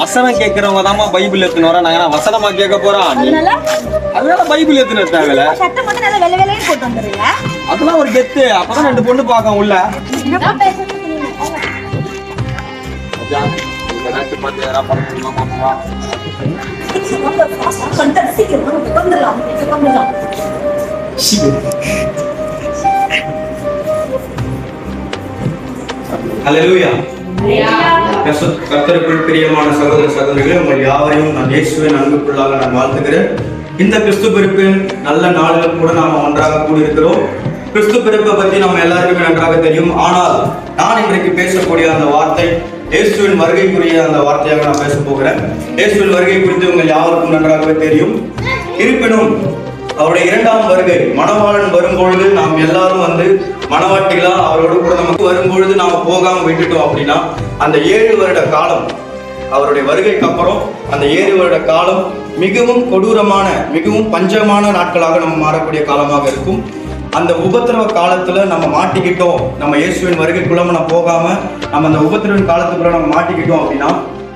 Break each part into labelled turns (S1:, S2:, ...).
S1: வசனம் கேட்கறவங்க தாமா பைபிள் எடுத்துன்னு வர. நாங்க வசனமா கேட்க போறோம்
S2: அதனால
S1: பைபிள் எடுத்துன்னு தேவையில்ல
S2: சட்டை மட்டும் நல்லா வெள்ளை வெள்ளையும் போட்டு வந்துடுறீங்க.
S1: அதெல்லாம் ஒரு கெத்து. அப்பதான் ரெண்டு பொண்ணு பார்க்க உள்ள.
S2: என்ன பேசுறது
S3: பிரியமான சகோதர சகோதரிகளே உங்கள் யாவரையும் நான் இயேசுவின் அன்புக்குள்ளாக நான் வாழ்த்துகிறேன். இந்த கிறிஸ்து பிறப்பின் நல்ல நாளில் கூட நாம் ஒன்றாக கூடியிருக்கிறோம். கிறிஸ்து பிறப்பை பற்றி நம்ம எல்லாருக்குமே நன்றாக தெரியும். ஆனால் நான் இன்றைக்கு பேசக்கூடிய அந்த வார்த்தை இயேசுவின் வருகைக்குரிய அந்த வார்த்தையாக நான் பேச போகிறேன். இயேசுவின் வருகை குறித்து உங்கள் யாவருக்கும் நன்றாகவே தெரியும். இருப்பினும் அவருடைய இரண்டாம் வருகை மணவாளன் வரும்பொழுது நாம் எல்லாரும் வந்து மணவாட்டிகளா அவரோடு கூட நமக்கு வரும்பொழுது நாம போகாம விட்டுட்டோம் அப்படின்னா அந்த ஏழு வருட காலம் அவருடைய வருகைக்கு அப்புறம் அந்த ஏழு வருட காலம் மிகவும் கொடூரமான மிகவும் பஞ்சமான நாட்களாக நம்ம மாறக்கூடிய காலமாக இருக்கும். அந்த உபத்திரவ காலத்துல நம்ம மாட்டிக்கிட்டோம். நம்ம இயேசுவின் வருகைக்குள்ள நம்ம போகாம நம்ம அந்த உபத்திரவின் காலத்துக்குள்ள நம்ம மாட்டிக்கிட்டோம் அப்படின்னா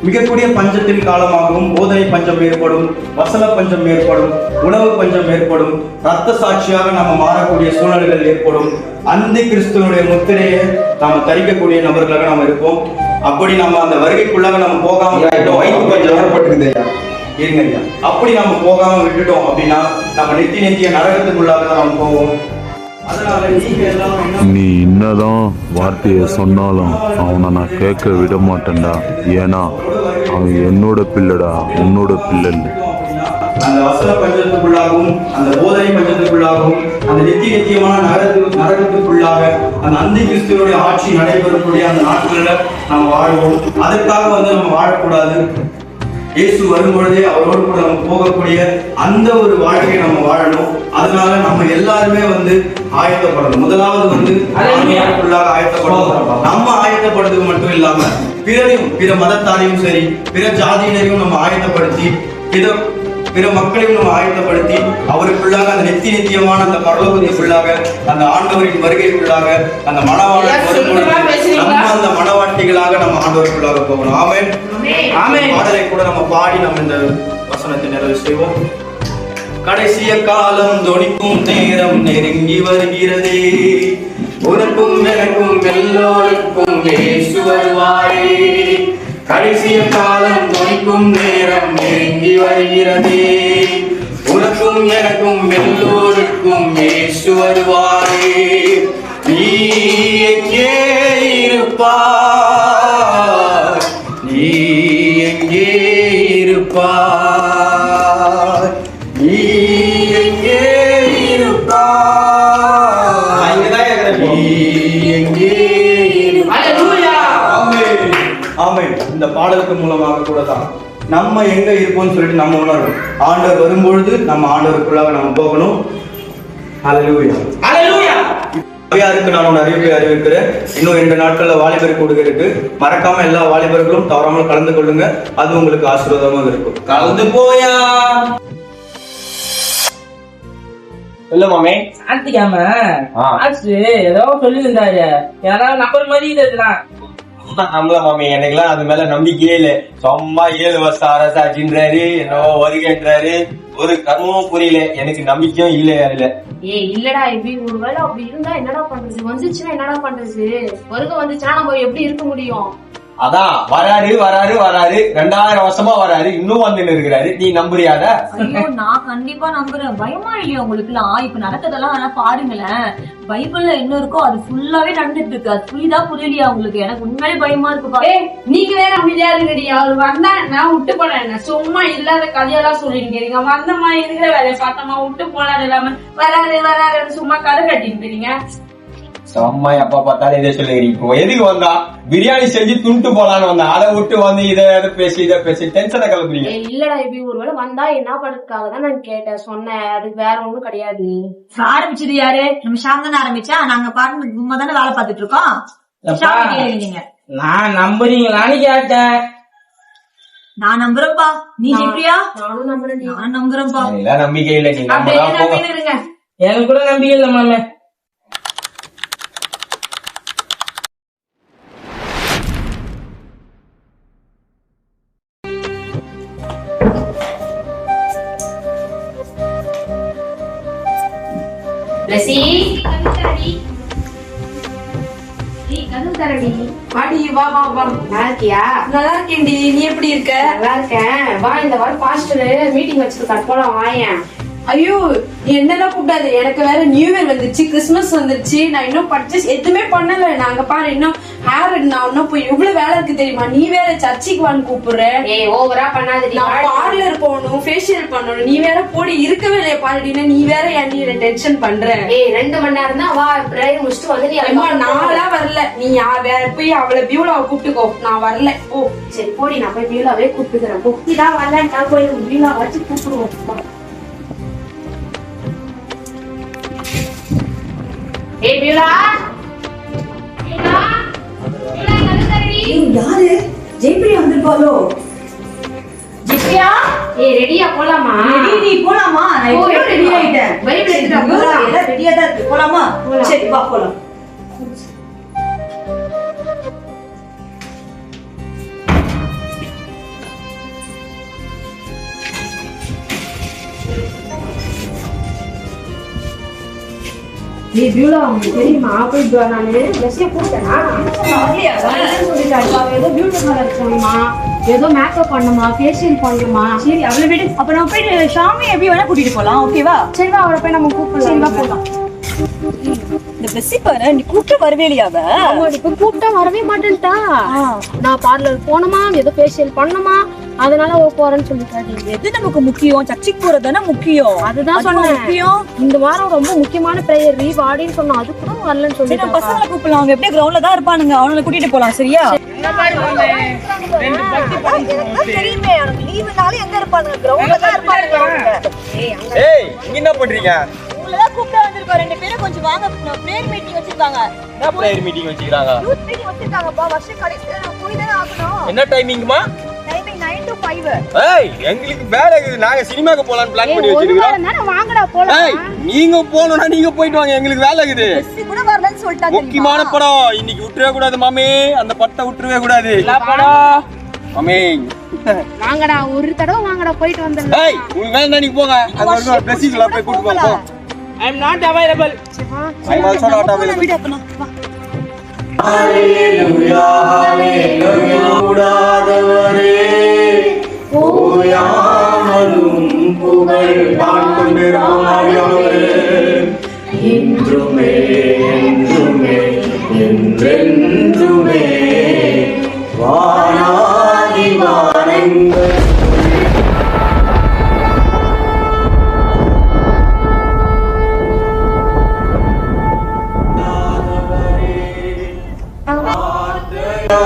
S3: மிகக்கூடிய பஞ்சத்தின் காலமாகவும் போதனை பஞ்சம் ஏற்படும் வசன பஞ்சம் ஏற்படும் உணவு பஞ்சம் ஏற்படும் ரத்த சாட்சியாக நம்ம மாறக்கூடிய சூழ்நிலைகள் ஏற்படும். அந்த கிறிஸ்துவனுடைய முத்திரையை நாம தரிக்கக்கூடிய நபர்களாக நாம் இருப்போம். அப்படி நம்ம அந்த வருகைக்குள்ளாக நம்ம போகாம வயிற்று பஞ்சம் ஏற்பட்டுக்குது ஐயா. இருங்க ஐயா அப்படி நம்ம போகாம விட்டுட்டோம் அப்படின்னா நம்ம நித்திய நித்திய நரகத்துக்குள்ளாக தான் நம்ம போவோம்.
S4: நீ என்னதான் வார்த்தையை சொன்னாலும் அவனை நான் கேட்க விட மாட்டேன்டா. ஏன்னா அவன் என்னோட பிள்ளைடா உன்னோட பிள்ளை இல்லை
S3: அந்த வசன பஞ்சத்துக்குள்ளாகவும் அந்த போதனை பஞ்சத்துக்குள்ளாகவும் அந்த நித்திய நித்தியமான நரகத்து நரகத்துக்குள்ளாக அந்த அந்தி கிறிஸ்துவனுடைய ஆட்சி நடைபெறக்கூடிய அந்த நாட்களில் நாம் வாழ்வோம். அதற்காக வந்து நம்ம வாழக்கூடாது. இயேசு வரும்பொழுதே அவரோடு கூட நம்ம போகக்கூடிய அந்த ஒரு வாழ்க்கையை நம்ம வாழணும். அதனால நம்ம எல்லாருமே வந்து ஆயத்தப்படணும். முதலாவது வந்து ஆன்மீகத்துக்குள்ளாக ஆயத்தப்படணும். நம்ம ஆயத்தப்படுறதுக்கு மட்டும் இல்லாம பிறரையும் பிற மதத்தாரையும் சரி பிற ஜாதியினரையும் நம்ம ஆயத்தப்படுத்தி பிற பிற மக்களையும் நம்ம ஆயத்தப்படுத்தி அவருக்குள்ளாக அந்த நித்திய நித்தியமான அந்த பரலோகத்திற்குள்ளாக அந்த ஆண்டவரின் வருகைக்குள்ளாக அந்த வரும்பொழுது நம்ம அந்த மனவாட்டிகளாக நம்ம ஆண்டவருக்குள்ளாக போகணும். ஆமென்.
S5: ஆமென்.
S3: பாடலை கூட நம்ம பாடி நம்ம இந்த வசனத்தை நிறைவு செய்வோம். கடைசிய காலம் தொனிக்கும் நேரம் நெருங்கி வருகிறதே. உனக்கும் எனக்கும் எல்லோருக்கும் வருவாரே. கடைசிய காலம் துணிக்கும் நேரம் நெருங்கி வருகிறதே. உனக்கும் எனக்கும் எல்லோருக்கும் இயேசு வருவாரே. நீ இருப்பார் நீ எங்கே இருப்பார் நம்ம எங்க இருப்போம்னு சொல்லிட்டு நம்ம உணரணும். ஆண்டவர் வரும்பொழுது நம்ம ஆண்டவருக்குள்ளாக நம்ம போகணும். ஹalleluya.
S5: அல்லேலூயா
S3: யாருக்கு நான் ஒரு அறிவிப்பை அறிவிக்கிறேன். இன்னும் இரண்டு நாட்கள்ல வாலிபர் கூடுகை இருக்கு. மறக்காம எல்லா வாலிபர்களும் தவறாமல் கலந்து கொள்ளுங்க. அது உங்களுக்கு ஆசீர்வாதமாக இருக்கும்.
S1: கலந்து போயா. இல்ல மாமே.
S5: சாந்திக்காம ஏதோ சொல்லி இருந்தாரு யாராவது நம்பர் மாதிரி இதெல்லாம்
S1: நம்மள மாமி. எனக்குலாம் அது மேல நம்பிக்கையே இல்ல. சும்மா ஏழு வருஷம் அரசாச்சுன்றாரு என்னவோ வருகின்றாரு. ஒரு கர்மமும் புரியல. எனக்கு நம்பிக்கையும் இல்ல அதுல.
S6: ஏய் இல்லடா இப்படி ஒருவேளை அப்படி இருந்தா என்னடா பண்றது? வந்துச்சுன்னா என்னடா பண்றது? வருக வந்துச்சுன்னா நம்ம எப்படி இருக்க முடியும்?
S1: அதான் வராரு வராரு வராரு. ரெண்டாயிரம் வருஷமா வராரு. இன்னும் வந்துன்னு இருக்கிறாரு. நீ நம்புறியாத?
S2: நான் கண்டிப்பா நம்புறேன். பயமா இல்லையா உங்களுக்கு எல்லாம் இப்ப நடக்கிறதெல்லாம் வேணா பாருங்களேன். பைபிள்ல என்ன இருக்கோ அது ஃபுல்லாவே நடந்துட்டு இருக்கு. அது புரியுதா புரியலையா உங்களுக்கு? எனக்கு உண்மையிலே பயமா இருக்குப்பா
S6: ஏய் நீங்க வேற அமைதியா இருக்கடி அவர் வந்தா நான் விட்டு போனேன். சும்மா இல்லாத கதையெல்லாம் சொல்லிட்டு இருக்கீங்க வந்தமா இருக்கிற வேலையை பார்த்தமா? விட்டு போனாரு இல்லாம. வராரு வராருன்னு சும்மா கதை கட்டிட்டு இருக்கீங்க
S1: செம்மா எப்ப பார்த்தாலும் இதே சொல்லுகிறீங்க. இப்போ எதுக்கு வந்தா? பிரியாணி செஞ்சு துண்டு போலான்னு வந்தா. அதை விட்டு வந்து இதை அதை பேசி இதை பேசி டென்ஷனை கிளப்புறீங்க
S6: ஏய் இல்லடா இப்படி ஒருவேளை வந்தா என்ன பண்றதுக்காக தான் நான் கேட்டேன் சொன்னேன். அதுக்கு வேற ஒண்ணும் கிடையாது.
S2: ஆரம்பிச்சது யாரு? நம்ம ஷாம் தானே ஆரம்பிச்சா நாங்க பாட்டு சும்மா தானே வேலை பார்த்துட்டு இருக்கோம்.
S5: நான் நம்புறீங்களான்னு கேட்டேன்.
S2: நான் நம்புறேன்ப்பா. நீ ஜெப்ரியா
S6: நானும் நம்புறேன்
S2: நான் நம்புறேன்ப்பா.
S1: நம்பிக்கை இல்லை நீங்க
S5: எனக்கு கூட நம்பிக்கை இல்லை மாமே.
S6: வா வா வா.
S7: நல்லா இருக்கியா
S6: நல்லா இருக்கேன்டி நீ எப்படி இருக்க?
S7: நல்லா இருக்கேன் வா இந்த வாரம் பாஸ்டர் மீட்டிங் வச்சிருக்காரு போலாம் வாயேன்.
S6: ஐயோ நீ என்னெல்லாம் கூப்பிடாது? எனக்கு வேற நியூ இயர் வந்துருச்சு கிறிஸ்மஸ் வந்துருச்சு. நான் இன்னும் பர்ச்சேஸ் எதுவுமே பண்ணல. நாங்க பாரு இன்னும் ஹேர் நான் இன்னும் போய் எவ்வளவு வேலை இருக்கு தெரியுமா? நீ வேற சர்ச்சுக்கு வான்னு கூப்பிடுற.
S7: ஏய் ஓவரா பண்ணாதடி.
S6: நான் பார்லர் போகணும் ஃபேஷியல் பண்ணணும். நீ வேற போடி இருக்கவே இல்லையா. பாருடினா நீ வேற என் நீ டென்ஷன் பண்ற?
S7: ஏய் ரெண்டு மணி நேரம் தான் வா பிரேயர் முடிச்சுட்டு வந்து நீ
S6: அம்மா நான்லாம் வரல. நீ வேற போய் அவளை பியூலாவை கூப்பிட்டுக்கோ. நான் வரல. ஓ
S7: சரி போடி. நான் போய் பியூலாவே கூப்பிட்டுக்கிறேன். போ. இதான் வரலன்ட்டா போய் பியூலா வச்சு கூப்பிடுவோம்.
S2: யாரு? ஜெயபிரியா வந்திருப்பாளோ?
S7: ஜிப்பியா ஏய் ரெடியா போலாமா?
S2: நீ போலாமா? நான்
S7: ஓ,
S2: எப்போ ரெடி ஆயிட்டேன்.
S7: பைபிள் எடுத்துட்டு போலாம்.
S2: எல்லாம் ரெடியா தான் இருக்கு. போலாம். சரி வா போலாம்.
S7: ஏய் பியூலா உங்களுக்கு தெரியுமா? போய் நானு. மெசேஜ் போட்டேனா? ஏதோ பியூட்டி பார்லர் போகணுமா ஏதோ மேக்கப் பண்ணுமா? ஃபேஷியல் பண்ணுமா?
S2: சரி அவளை விடு. அப்ப நம்ம போயிட்டு ஷாமி எப்படி வேணா கூட்டிட்டு போலாம். ஓகேவா
S7: சரி வா அவரை போய் நம்ம கூப்பிடலாம்.
S2: போலாம். இந்த பெஸ்ஸி பாரு நீ கூப்பிட்டு வரவே இல்லையா அவ?
S7: அவன் இப்ப கூப்பிட்டா வரவே மாட்டேன்ட்டா. நான் பார்லர் போனோமா ஏதோ ஃபேஷியல் பண்ணணுமா அதனால அவ போறேன்னு சொல்லிட்டாடி
S2: எது நமக்கு முக்கியம்? சர்ச்சுக்கு போறது தானே முக்கியம்.
S7: அதுதான் சொன்னேன்.
S2: முக்கியம்.
S7: இந்த வாரம் ரொம்ப முக்கியமான பிரேயர் ரீ வாடின்னு சொன்னா அது கூட வரலன்னு
S2: சரி நம்ம
S7: சொல்லிட்டாங்க
S2: பசங்களை கூப்பிடலாம். அவங்க எப்படியே கிரவுண்ட்ல தான் இருப்பானுங்க. அவங்கள கூட்டிட்டு போலாம் சரியா? தெரியுமே லீவுனால எங்க இருப்பானுங்க? கிரவுண்ட்ல தான் இருப்பானுங்க.
S1: ஏய் என்ன பண்றீங்க?
S2: உங்களை தான் கூப்பிட்டு வந்திருக்கோம். ரெண்டு பேரும் கொஞ்சம் வாங்க. பிரேயர் மீட்டிங் வச்சிருக்காங்க.
S1: என்ன பிரேயர் மீட்டிங் வச்சுக்கிறாங்க
S2: யூத் மீட்டிங் வச்சிருக்காங்கப்பா. வருஷம் கடைசியில நான் போய் தானே ஆகணும்.
S1: என்ன டைமிங்மா
S2: டைமிங் நைன் டு ஃபைவ்
S1: ஏய் எங்களுக்கு வேலை இருக்குது. நாங்க சினிமாக்கு போலாம்னு பிளான் பண்ணி வச்சிருக்கோம்
S7: வாங்கடா போலாம்.
S1: ஏய் நீங்க போகணும்னா நீங்க போயிட்டு வாங்க. எங்களுக்கு வேலை இருக்குது.
S2: பெஸ்ஸி கூட வரலன்னு சொல்லிட்டாங்க
S1: முக்கியமான படம். இன்னைக்கு விட்டுறவே கூடாது மாமே. அந்த படத்தை விட்டுறவே கூடாது. மாமே.
S7: வாங்கடா ஒரு தடவை வாங்கடா. போயிட்டு வந்துடலாம்.
S1: ஏய் உங்களுக்கு வேலை நீங்க போங்க. அங்க ஒரு போய் கூட்டு போங்க
S5: I am not available
S1: I am also not available
S2: வீடு அப்பனா வா.
S3: கூடாதவரே ஓயாமலும் புகழ் கொண்டிருக்கும் ஆவியானவரே. என்றுமே என்றுமே என்றென்றுமே. வானாதி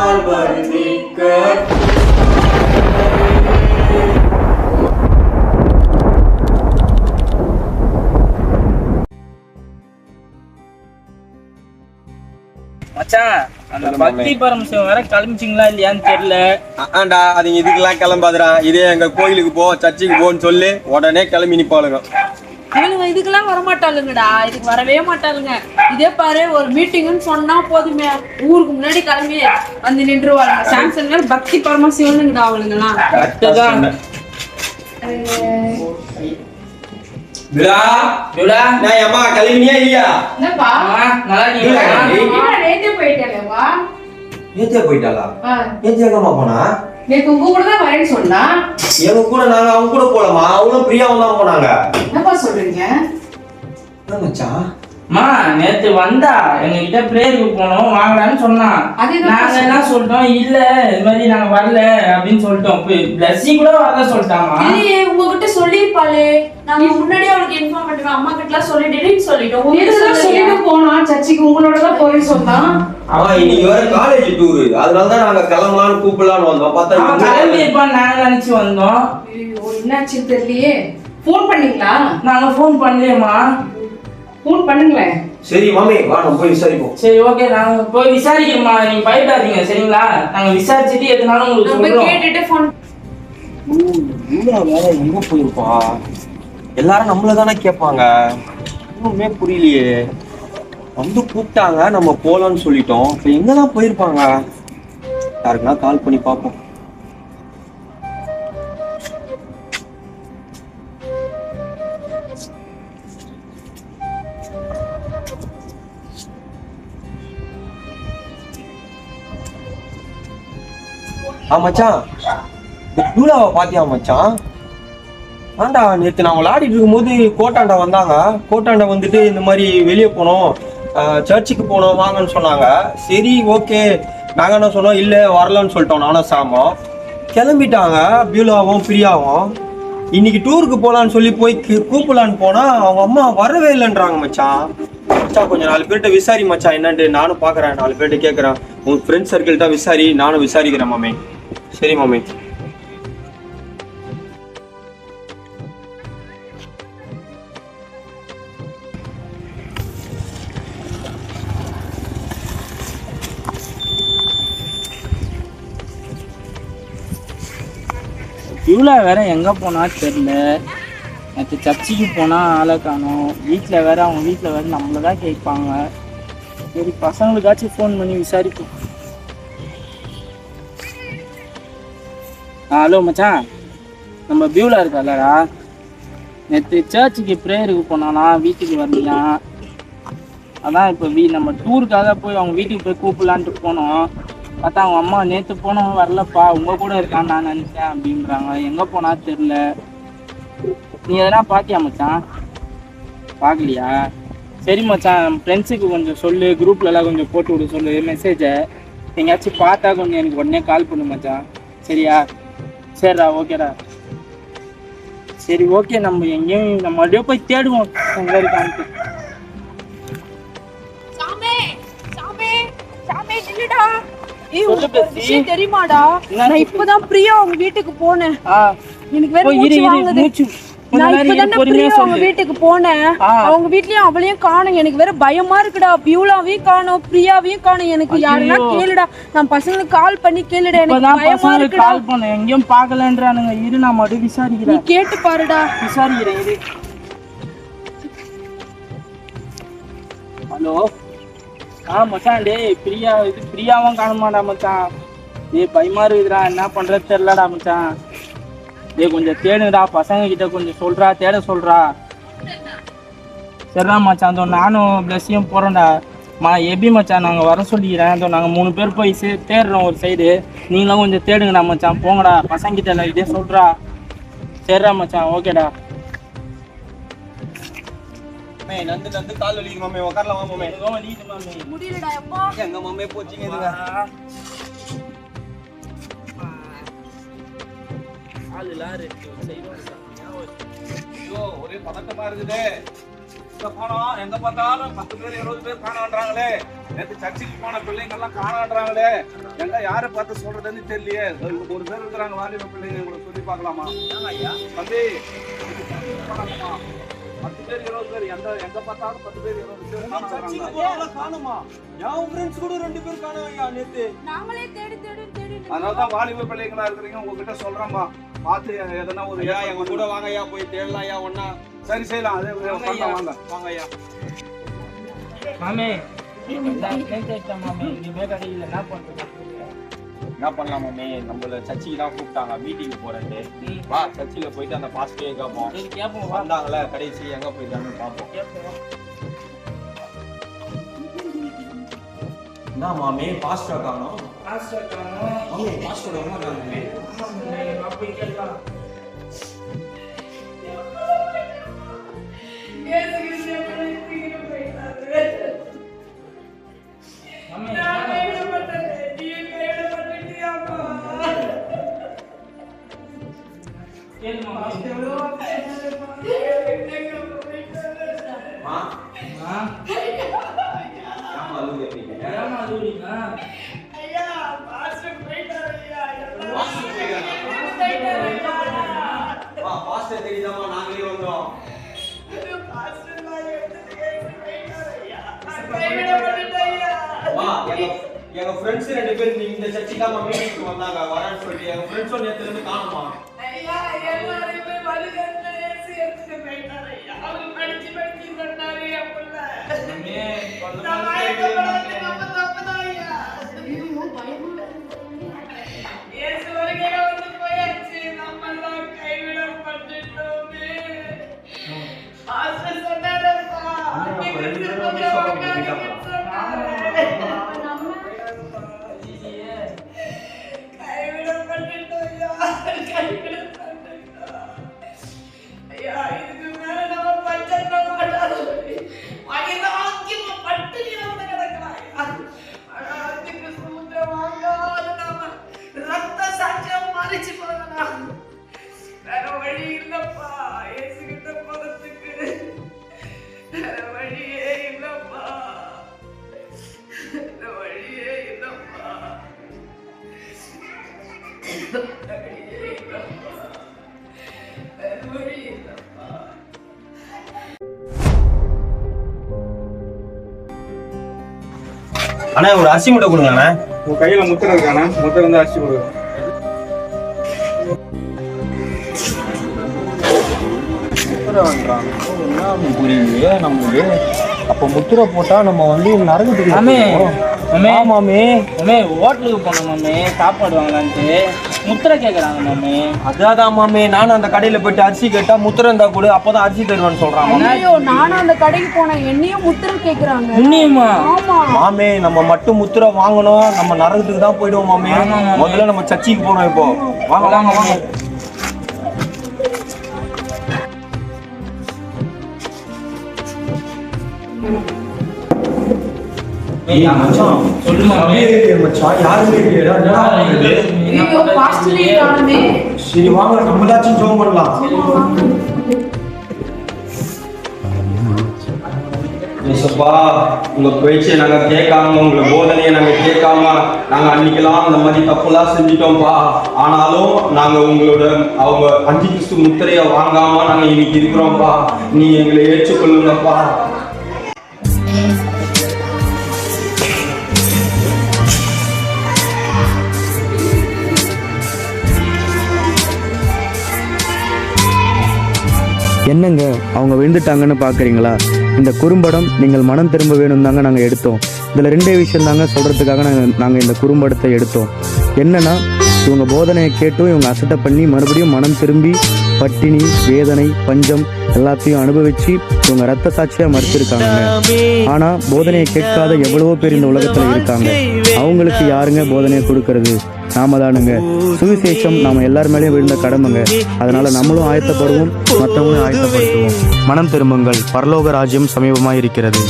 S3: வார்த்தையால் வர்ணிக்க
S5: மச்சான் அந்த பக்தி பரமசிவம் வேற கிளம்பிச்சிங்களா இல்லையான்னு தெரியல.
S1: ஆண்டா அதுங்க இதுக்கெல்லாம் கிளம்பாதுடா. இதே எங்க கோயிலுக்கு போ சர்ச்சுக்கு போன்னு சொல்லி உடனே கிளம்பி நிப்பாளுங்க.
S6: இவனுங்க இதுக்கெல்லாம் வரமாட்டாளுங்கடா. இதுக்கு வரவே மாட்டாளுங்க. இதே பாரு ஒரு மீட்டிங்னு சொன்னா போதுமே. ஊருக்கு முன்னாடி கிளம்பி வந்து நின்றுவாளுங்க சாம்சங் பக்தி பரமசிவனுங்கடா
S1: அம்மா கிளம்பினியா இல்லையா?
S6: நேத்தே
S1: போயிட்டாளா? எங்கம்மா போனா?
S6: நேத்து உங்க கூட தான் வரேன்னு சொன்னா.
S1: எங்க கூட நாங்க அவங்க கூட போலாமா அவங்களும் பிரியாவும் தான் போனாங்க.
S6: சொல்றீங்க?
S1: மச்சான்
S5: நேத்து வந்தா. எங்க கிட்ட பிரேயருக்கு போனோம் வாங்கலான்னு சொன்னான் நாங்க என்ன சொல்லிட்டோம்? இல்ல இது மாதிரி நாங்க வரல அப்படின்னு சொல்லிட்டோம். போய் பிளஸ்ஸி கூட வரல சொல்லிட்டாமா?
S6: இல்லையே உங்ககிட்ட சொல்லிருப்பாளே நாங்க முன்னாடியே அவளுக்கு இன்ஃபார்ம் பண்ணிட்டோம். அம்மா கிட்ட எல்லாம் சொல்லிட்டு சொல்லிட்டோம். சொல்லிட்டு போனா. சர்ச்சுக்கு உங்களோட தான் போய் சொன்னான்
S1: அவன் இன்னைக்கு வேற காலேஜ் டூரு அதனால தான் நாங்க கிளம்பலாம்னு கூப்பிடலாம்னு வந்தோம். பார்த்தா
S5: கிளம்பி இருப்பான்னு நாங்க நினைச்சு வந்தோம்.
S6: ஐயோ என்னாச்சுன்னு தெரியலையே. ஃபோன் பண்ணீங்களா?
S5: நாங்க ஃபோன் பண்ணலையேம்மா.
S6: ஃபோன் பண்ணுங்களேன்.
S1: சரி மாமி வா நம்ம போய் விசாரிப்போம்.
S5: சரி ஓகே நாங்க போய் விசாரிக்கிறோம்மா. நீங்க பயப்படாதீங்க சரிங்களா? நாங்க விசாரிச்சுட்டு எதுனாலும் உங்களுக்கு சொல்றோம்.
S6: கேட்டுட்டு ஃபோன்
S1: வேற எங்க போயிருப்பா? எல்லாரும் நம்மள தானே கேட்பாங்க. ஒண்ணுமே புரியலையே. வந்து கூப்பிட்டாங்க நம்ம போலாம்னு சொல்லிட்டோம். இப்போ எங்க தான் போயிருப்பாங்க? யாருக்குன்னா கால் பண்ணி பார்ப்போம். மச்சான். இந்த பாத்தியா மச்சான்? ஆண்டா நேற்று நான் விளையாடிட்டு இருக்கும்போது கோட்டாண்டா வந்தாங்க. கோட்டாண்டா வந்துட்டு இந்த மாதிரி வெளியே போனோம். சர்ச்சுக்கு போனோம் வாங்கன்னு சொன்னாங்க. சரி ஓகே. நாங்கள் என்ன சொன்னோம்? இல்லை வரலன்னு சொல்லிட்டோம் நானும் சாமம். கிளம்பிட்டாங்க பியூலாவும் பிரியாவும். இன்னைக்கு டூருக்கு போகலான்னு சொல்லி போய் கூப்பிடலான்னு போனால் அவங்க அம்மா வரவே இல்லைன்றாங்க மச்சான். மச்சான் கொஞ்சம் நாலு பேர்கிட்ட விசாரி மச்சான். என்னன்ட்டு நானும் பார்க்குறேன் நாலு பேர்கிட்ட கேட்குறேன் உங்கள் ஃப்ரெண்ட்ஸ் சர்க்கிள்கிட்ட விசாரி நானும் விசாரிக்கிறேன் மாமே. சரி மாமே.
S5: இவ்வளோ வேற எங்கே போனா தெரில. நேற்று சர்ச்சுக்கு போனால் ஆளை காணும். வீட்டில் வேற அவங்க வீட்டில் வேற நம்மளை தான் கேட்பாங்க. சரி பசங்களுக்காச்சும் ஃபோன் பண்ணி விசாரிப்போம். ஹலோ மச்சான். நம்ம பியூலா இருக்காளடா. நேற்று சர்ச்சுக்கு ப்ரேயருக்கு போனானா வீட்டுக்கு வரலையா? அதான் இப்போ வீ நம்ம டூருக்காக போய் அவங்க வீட்டுக்கு போய் கூப்பிடலான்ட்டு போனோம். பார்த்தா அவங்க அம்மா நேற்று போனவங்க வரலப்பா உங்க கூட இருக்கான்னு நான் நினச்சேன் அப்படின்றாங்க. எங்கே போனா தெரில நீ எதனா பார்த்தியா மச்சான்? பார்க்கலையா சரி மச்சான் ஃப்ரெண்ட்ஸுக்கு கொஞ்சம் சொல்லு குரூப்லலாம் கொஞ்சம் போட்டு விட சொல்லு மெசேஜை எங்கேயாச்சும் பார்த்தா கொஞ்சம் எனக்கு உடனே கால் பண்ணு மச்சான். சரியா? சரிடா ஓகேடா. சரி ஓகே நம்ம எங்கேயும் நம்ம மறுபடியும் போய் தேடுவோம். எங்கே இருக்கான்ட்டு
S6: தெரியுமாடா? நான் இப்பதான் பிரியா அவங்க வீட்டுக்கு போனேன். எனக்கு வேற மூச்சு. நான் இப்பதானே
S5: பொறுமையா
S6: அவங்க வீட்டுக்கு போனேன். அவங்க வீட்லயும் அவளையும் காணும். எனக்கு வேற பயமா இருக்குடா. பியூலாவையும் காணும் பிரியாவையும் காணும். எனக்கு யாருன்னா. கேளுடா. நான் பசங்களுக்கு கால் பண்ணி கேளுடா. எனக்கு
S5: இப்பதான்
S6: பயமா
S5: பசங்களுக்கு
S6: இருக்குடா.
S5: கால் பண்ணேன். எங்கேயும் பார்க்கலன்றானுங்க. இரு நான்
S6: நீ
S5: விசாரிக்கிறேன்.
S6: கேட்டு பாருடா.
S5: விசாரிக்கிறேன் இரு. ஹலோ? ஆ மச்சான் டேய் பிரியா இது பிரியாவும் காணுமாடா மச்சான். டேய் பயமா இருக்குதுடா. என்ன பண்றது தெரியலடா மச்சான். டேய் கொஞ்சம் தேடுடா பசங்க கிட்ட கொஞ்சம் சொல்றா தேட சொல்றா. சரிடா மச்சான் அதோ நானும் பிளஸ்ஸியும் போகிறோம்டா மா எபி மச்சான் நாங்கள் வர சொல்லிக்கிறேன். அதோ நாங்கள் மூணு பேர் போய் சே தேடுறோம் ஒரு சைடு நீங்களும் கொஞ்சம் தேடுங்கடா மச்சான் போங்கடா. பசங்கிட்ட எல்லாம் இதே சொல்கிறா சரிடா மச்சான் ஓகேடா.
S1: நந்து நந்து கால் வலிக்குது மாமே. உட்காரலாமா மாமே.
S6: முடியலடா எப்பா?
S1: எங்க மாமே போச்சுங்க இதுங்க
S8: ஐயோ ஒரே பதட்டமா இருக்குது. போனோம் எங்க பார்த்தாலும் பத்து பேர் இருபது பேர் காணான்றாங்களே. நேற்று சர்ச்சுக்கு போன பிள்ளைங்க எல்லாம் காணான்றாங்களே. எங்க யாரை பார்த்து சொல்றதுன்னு தெரியலையே. ஒரு பேர் இருக்கிறாங்க வாலிப பிள்ளைங்க உங்களுக்கு சொல்லி பார்க்கலாமா? தம்பி. பத்து பேர் இருபது பேர் எந்த எங்க பார்த்தாலும் பத்து பேர் இருபது பேர்
S1: சர்ச்சுக்கு. போறவங்கள காணுமா? என் ஃப்ரெண்ட்ஸ் கூட ரெண்டு பேர் காணோம் ஐயா நேத்து?
S6: நாங்களே தேடி தேடி தேடி
S8: அதனாலதான் வாலிப பிள்ளைங்களா இருக்கிறீங்க உங்ககிட்ட சொல்றேம்மா. பார்த்து எதனா ஒரு
S1: ஐயா எங்க கூட வாங்க ஐயா போய் தேடலாம் ஐயா ஒண்ணா.
S8: சரி செய்யலாம். அதே பண்ணலாம் வாங்க
S1: வாங்க. ஐயா
S5: மாமே என்ன
S1: பண்ணலாம் மாமே? நம்மள சர்ச்சுக்கு தான் கூப்பிட்டாங்க. மீட்டிங் போறேன்ட்டு. வா சர்ச்சில் போயிட்டு அந்த பாஸ்டே கேட்போம் வந்தாங்களே கடைசி எங்க போயிருக்காங்கன்னு பார்ப்போம் என்ன மாமே பாஸ்டர் காணோம்.
S5: மாஸ்டர் காணோம்.
S1: மாமே பாஸ்டர் அம்மா காணுமே
S5: போய் கேட்கலாம்
S1: எங்க ஃப்ரெண்ட்ஸ் ரெண்டு பேர் இந்த சர்ச்சுக்கு தான் மீட்டிங்க்கு வந்தாங்க வரேன்னு சொல்லி எங்க ஃப்ரெண்ட்ஸ் ஒன்று இருந்து காணுமா? ஆசிரியர் சொன்னாரப்பா. அண்ணா ஒரு அரிசி மூட்டை கொடுங்க அண்ணா
S3: உங்க கையில முத்திரை இருக்கானே முத்திரை வந்து அரிசி கொடு.
S1: என்ன புரியலையே நமக்கு அப்ப முத்திரை போட்டா நம்ம வந்து நரகத்துக்கு
S5: மாமே. மாமே மாமே ஹோட்டலுக்கு போனோம் மாமே சாப்பாடு வாங்கலான்ட்டு. முத்திரை கேட்குறாங்க மாமே.
S1: அதான் மாமே நானும் அந்த கடையில போயிட்டு அரிசி கேட்டா முத்திரை இருந்தா கூட அப்பதான் அரிசி தருவான்னு.
S6: ஐயோ நானும் அந்த கடைக்கு போனேன் என்னையும் முத்திரை கேக்குறாங்க.
S5: உண்மையுமா?
S6: ஆமா.
S1: மாமே நம்ம மட்டும் முத்திரை வாங்கணும். நம்ம நரகத்துக்கு தான் போயிடுவோம் மாமே. முதல்ல நம்ம சர்ச்சைக்கு போறோம் இப்போ. வாங்க வாங்க வாங்க மச்சான் ஏய் மச்சான் யாருமே?
S6: ஐயோ பாஸ்டரே காணுமே
S1: சரி வாங்க நம்மளாச்சும் ஜோம் பண்ணலாம். ஏசப்பா உங்க பேச்சை நாங்க கேட்காம உங்க போதனையை நாங்க கேட்காம நாங்க அன்னைக்கெல்லாம் அந்த மாதிரி தப்புலாம் செஞ்சிட்டோம்ப்பா. ஆனாலும் நாங்க உங்களோட அவங்க அஞ்சு கிறிஸ்து முத்திரைய வாங்காம நாங்க இன்னைக்கு இருக்கிறோம்ப்பா. நீ எங்களை ஏற்றுக்கொள்ளுங்கப்பா.
S9: என்னங்க? அவங்க விழுந்துட்டாங்கன்னு பார்க்குறீங்களா இந்த குறும்படம் நீங்கள் மனம் திரும்ப வேணும் தாங்க நாங்கள் எடுத்தோம். இதில் ரெண்டே விஷயம் தாங்க சொல்கிறதுக்காக நாங்கள் நாங்கள் இந்த குறும்படத்தை எடுத்தோம். என்னன்னா இவங்க போதனையை கேட்டும் இவங்க அசட்டை பண்ணி மறுபடியும் மனம் திரும்பி பட்டினி வேதனை பஞ்சம் எல்லாத்தையும் அனுபவிச்சு இவங்க ரத்த சாட்சியாக மறுத்திருக்காங்க. ஆனால் போதனையை கேட்காத எவ்வளவோ பேர் இந்த உலகத்தில் இருக்காங்க. அவங்களுக்கு யாருங்க போதனையை கொடுக்கறது? நாம தானுங்க. சுவிசேஷம் நாம எல்லார் மேலேயும் விழுந்த கடமைங்க. அதனால நம்மளும் ஆயத்தப்படுவோம் மற்றவங்களும் ஆயத்தப்படுத்துவோம். மனம் திரும்புங்கள். பரலோக ராஜ்யம் சமீபமாக இருக்கிறது